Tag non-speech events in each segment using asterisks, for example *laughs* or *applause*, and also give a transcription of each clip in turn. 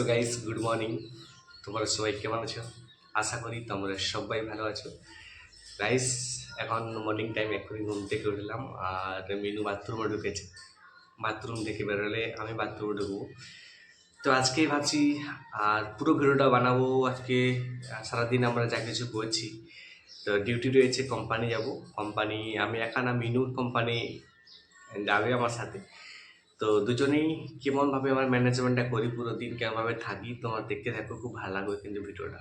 So guys good morning তোমরা সবাই কেমন আছো? আশা করি তোমরা সবাই ভালো আছো। গাইস এখন মর্নিং টাইম এক্ষুনি ঘুম থেকে উঠলাম আর মিনু বাথরুমে ঢুকেছে। বাথরুম থেকে বেরোলে আমি বাথরুমে ঢুকবো। তো আজকে ভাবছি, আর পুরো ভিডিওটা বানাবো আজকে। সারাদিন আমরা যা কিছু করছি, তো ডিউটি রয়েছে কোম্পানি যাব। কোম্পানি আমি একা না, মিনুর কোম্পানি যাবে আমার সাথে। তো দুজনেই কেমনভাবে আমার ম্যানেজমেন্টটা করি পুরো দিন কেমনভাবে থাকি তোমার দেখতে থাকো খুব ভালো লাগবে কিন্তু ভিডিওটা।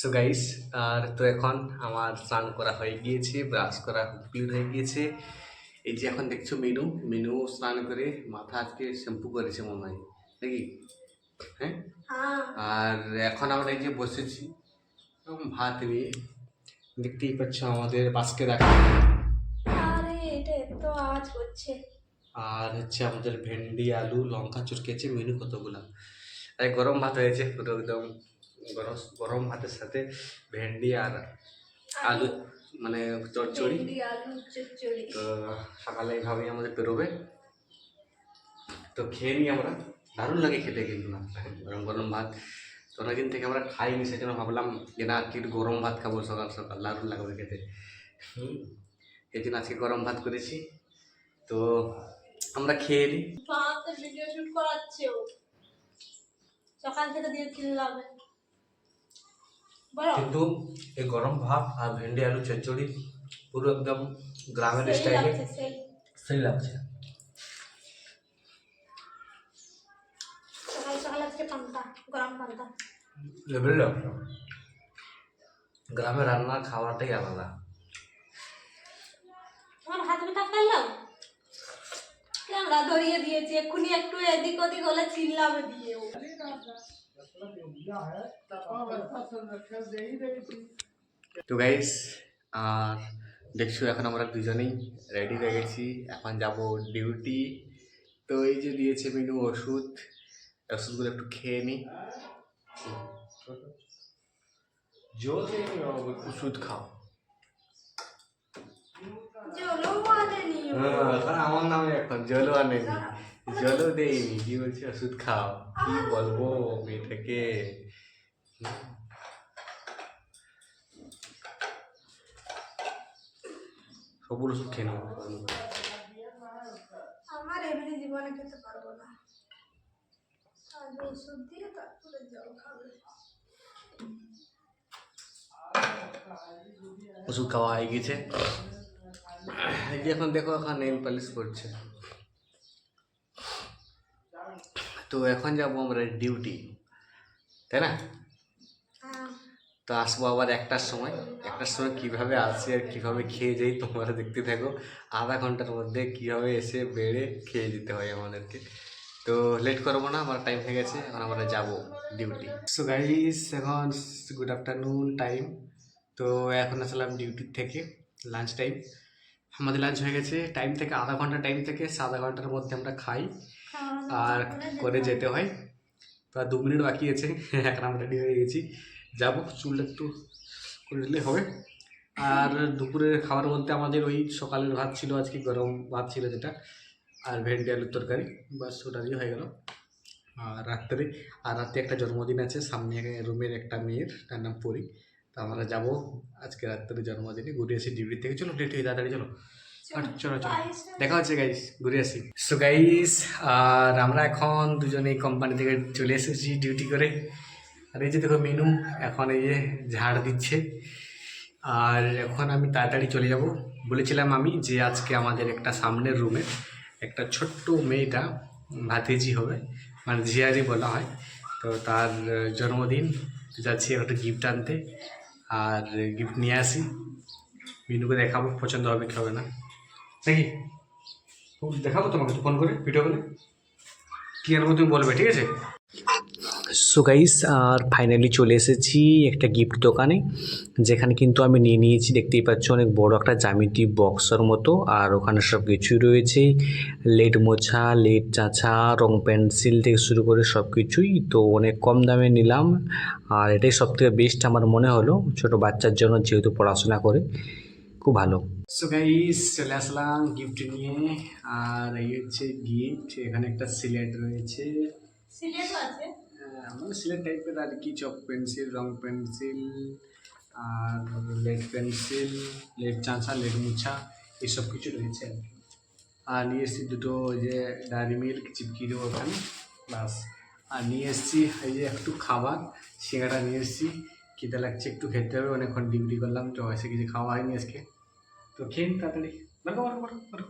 সো গাইস আর তো এখন আমার স্নান করা হয়ে গিয়েছে ব্রাশ করা কমপ্লিট হয়ে গিয়েছে। এই যে এখন দেখছ মিনু মিনু স্নান করে মাথা আজকে শ্যাম্পু করেছে মনে হয় নাকি? হ্যাঁ? হ্যাঁ। আর এখন আমরা এই যে বসেছি ভাত নিয়ে। দেখতেই পাচ্ছ আমাদের বাসকে দেখা এত আওয়াজ করছে আর হচ্ছে আমাদের ভেন্ডি আলু লঙ্কা চটকেছে মেনু কতগুলো? আর গরম ভাত হয়েছে পুরো একদম গরম গরম ভাতের সাথে ভেন্ডি আর আলু মানে চচ্চড়ি। তো সকালে এইভাবেই আমাদের পেরোবে তো খেয়ে নিই আমরা। দারুণ লাগে খেতে কিন্তু না। গরম গরম ভাত। তো অনেকদিন থেকে আমরা খাইনি সেজন্য ভাবলাম যে না একটু গরম ভাত খাব সকাল সকাল। দারুণ লাগবে খেতে। হুম। এই জন্য আজকে গরম ভাত করেছি। তো আমরা খেয়ে নিই ভিডিও শুট করাচ্ছে ও। সকাল থেকে দিয়ে কিন্তু এই গরম ভাত আর ভেন্ডি আলু চচ্চড়ি পুরো একদম গ্রামের স্টাইলে সেই। সেই লাগছে। সকাল সকাল আজকে পান্তা গরম পান্তা। লেভেল গ্রামে রান্না খাওয়াটাই আলাদা তোমার ক্যামেরা ধরিয়ে দিয়েছি? এক্ষুনি একটু এদিক ওদিক হলে চিল্লাবে দিয়ে তো গাইস আর দেখছ এখন আমরা দুজনেই রেডি হয়ে গেছি। এখন যাব ডিউটি তো এই যে দিয়েছে মেনু ওষুধ ওষুধগুলো একটু খেয়ে নিই ওষুধ খাও জলও আনেনি ও। হ্যাঁ এখন আমার নামে এখন জলও আনেনি জলও দেয়নি কি বলছে ওষুধ খাও। কি বলব মেয়েটাকে? সবুর ওষুধ খেয়ে নেব আমার এমনি জীবনে খেতে পারব না। আগে ওষুধ দিয়ে তারপরে জল খাবে। ওষুধ খাওয়া হয়ে গেছে। এখন দেখো এখন নেল পালিশ করছে। তো এখন যাব আমরা ডিউটি তাই না? হ্যাঁ। তো আসব আবার একটার সময়। একটার সময় কীভাবে আসি আর কীভাবে খেয়ে যাই তোমরা দেখতে থাকো। আধা ঘণ্টার মধ্যে কীভাবে এসে বেড়ে খেয়ে যেতে হয় আমাদেরকে। তো লেট করব না আমার টাইম হয়ে গেছে এখন আমরা যাব ডিউটি সো গাইস এখন গুড আফটারনুন টাইম তো এখন আসলাম ডিউটি থেকে লাঞ্চ টাইম আমাদের লাঞ্চ হয়ে গেছে। টাইম থেকে আধা ঘণ্টা টাইম থেকে আধা ঘণ্টার মধ্যে আমরা খাই। আর করে যেতে হয়। তো আর দু মিনিট বাকি আছে। *laughs* এখন আমরা রেডি হয়ে গেছি। যাব চুল একটু করে দিলে হবে। আর দুপুরের খাবার মধ্যে আমাদের ওই সকালের ভাত ছিল আজকে গরম ভাত ছিল যেটা। আর ভেন্ডি আলুর তরকারি। বাস ওটা দিয়ে হয়ে গেল। আর রাত্রে আর রাতে একটা জন্মদিন আছে। সামনে রুমের একটা মেয়ের তার নাম পরি। তো আমরা যাব। আজকে রাত্রে জন্মদিনে ঘুরে এসে ডিউটি থেকে। চলো লেট হয়ে তাড়াতাড়ি চলো। চলো চলো দেখা হচ্ছে গাইস ঘুরে আসি সো গাইস আর আমরা এখন দুজনেই কোম্পানি থেকে চলে এসেছি ডিউটি করে। আর এই যে দেখো মেনু এখন এই যে ঝাড় দিচ্ছে। আর এখন আমি তাড়াতাড়ি চলে যাব। বলেছিলাম আমি যে আজকে আমাদের একটা সামনের রুমে একটা ছোট্ট মেয়েটা ভাতিজি হবে মানে ঝিয়ারি বলা হয়। তো তার জন্মদিন যাচ্ছি একটা গিফট আনতে। আর গিফট নিয়ে আসি। মিনুকে দেখাবো, পছন্দ হবে কি হবে না। নাকি দেখাবো তোমাকে ফোন করে ভিডিও করে কি মতো তুমি বলবে, ঠিক আছে? সো গাইস আর ফাইনালি চলে এসেছি একটা গিফট দোকানে যেখানে কিন্তু আমি নিয়ে নিয়েছি দেখতেই পাচ্ছ অনেক বড় একটা জ্যামিতি বক্সের মতো আর ওখানে সব কিছুই রয়েছে। লেড মোছা লেড চাছা রং পেন্সিল থেকে শুরু করে সব কিছুই তো অনেক কম দামে নিলাম। আর এটাই সব থেকে বেস্ট আমার মনে হলো ছোট বাচ্চার জন্য যেহেতু পড়াশোনা করে খুব ভালো। সো গাইস চলে আসলাম গিফট নিয়ে আর এই হচ্ছে গিফট এখানে একটা সিলেট রয়েছে। সিলেটও আছে? মানে সিলেট টাইপের আর কি চক পেন্সিল রং পেন্সিল আর লেড পেন্সিল লেড চাঁচা লেড মুছা, এসব কিছু রয়েছে আর নিয়ে এসেছি দুটো যে ডায়েরি মিল্ক চিপকি দেবো ওখানে বাস আর নিয়ে এসেছি এই যে একটু খাবার সিঙ্গাটা নিয়ে এসেছি। খিদে লাগছে, একটু খেতে হবে, অনেকক্ষণ ডিউটি করলাম, তো এসে কিছু খাওয়া হয়নি আজকে। তো খেয়ে তাড়াতাড়ি। বারো বারো বারো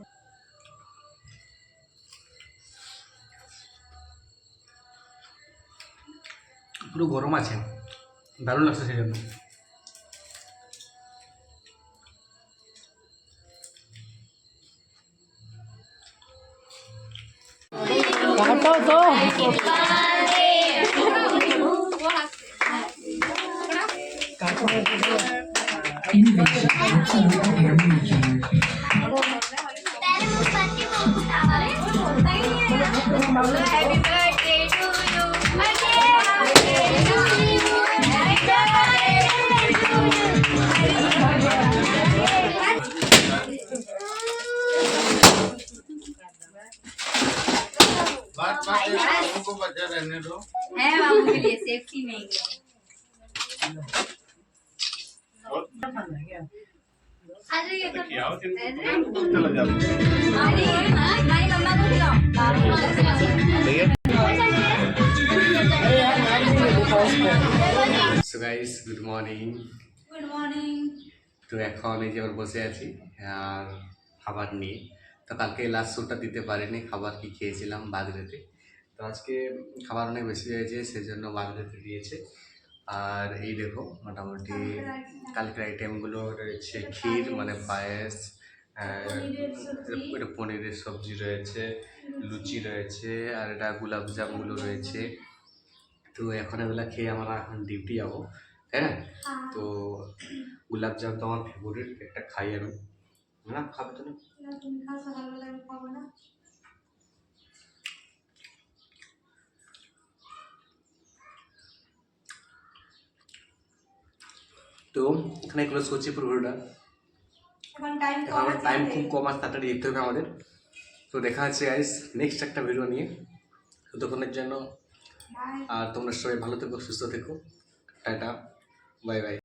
পুরো গরম আছে। দারুণ লাগছে সেই জন্য बात बात लोगों को बचा रहने दो है बाबू के लिए सेफ्टी नहीं अरे ये तो चलो जाओ अरे हाँ गाड़ी लंबा को खिलाओ so guys good morning good morning তো এখন এই যে আবার বসে আছি আর খাবার নিয়ে তো কালকে লাস্ট শোটা দিতে পারিনি খাবার কি খেয়েছিলাম বাদরেতে তো আজকে খাবার অনেক বেশি হয়েছে সেই জন্য বাদরেতে দিয়েছে। আর এই দেখো মোটামুটি কালকের আইটেমগুলো রয়েছে ক্ষীর মানে পায়েস এটা পনিরের সবজি রয়েছে লুচি রয়েছে আর এটা গোলাপ জামগুলো রয়েছে। তো এখন এগুলা খেয়ে আমরা এখন ডিউটি যাব হ্যাঁ। তো গোলাপ জাম তো আমার ফেভারিট একটা খাই আমি। না খাবে তো না তুমি খাও সকালবেলা আমি খাব না। তো এখানে ক্লোজ করছি পুরো ভিডিওটা। এখন টাইম আমার টাইম খুব কম আছে তাড়াতাড়ি যেতে হবে আমাদের। তো দেখা হচ্ছে গাইস নেক্সট একটা ভিডিও নিয়ে। ততক্ষণের জন্য আর তোমরা সবাই ভালো থেকো সুস্থ থেকো। Tata bye bye